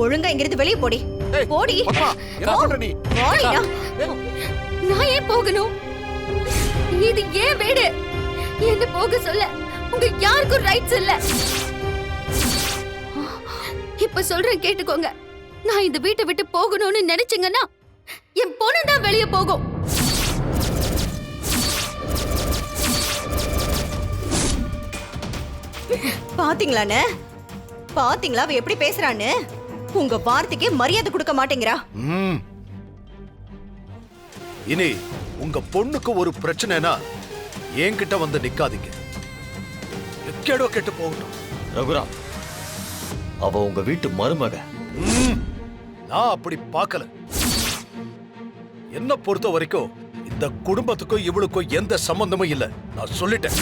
ஒழுங்கா இங்கிருந்து வெளிய போடி. போடி. போடிடா நான் ஏன் போகணும்? இது ஏன் வீடு. என்ன போக சொல்ல? உங்க யாருக்கும் ரைட்ஸ் இல்ல. இப்ப சொல்றேன் கேட்டுக்கோங்க. நான் இந்த வீட்டை விட்டு போகணும்னு நினைச்சீங்கன்னா என் பொண்ணு தான் வெளியே போகும். பாத்தீங்களாண்ணே? பாத்தீங்களா? அவ எப்படி பேசுறான்னு? உங்க வார்த்தைக்கே மரியாதை கொடுக்க மாட்டேங்கிறா. ம். இனி உங்க பொண்ணுக்கு ஒரு பிரச்சனைனா என்கிட்ட வந்து நிக்காதீங்க. எக்கேடோ கெட்டு போகட்டும். ரகுராம் அவ உங்க வீட்டு மருமக. ம். நான் அப்படி பார்க்கல. என்ன பொறுத்த வரைக்கும் இந்த குடும்பத்துக்கும் இவளுக்கும் எந்த சம்பந்தமும் இல்ல. நான் சொல்லிட்டேன்.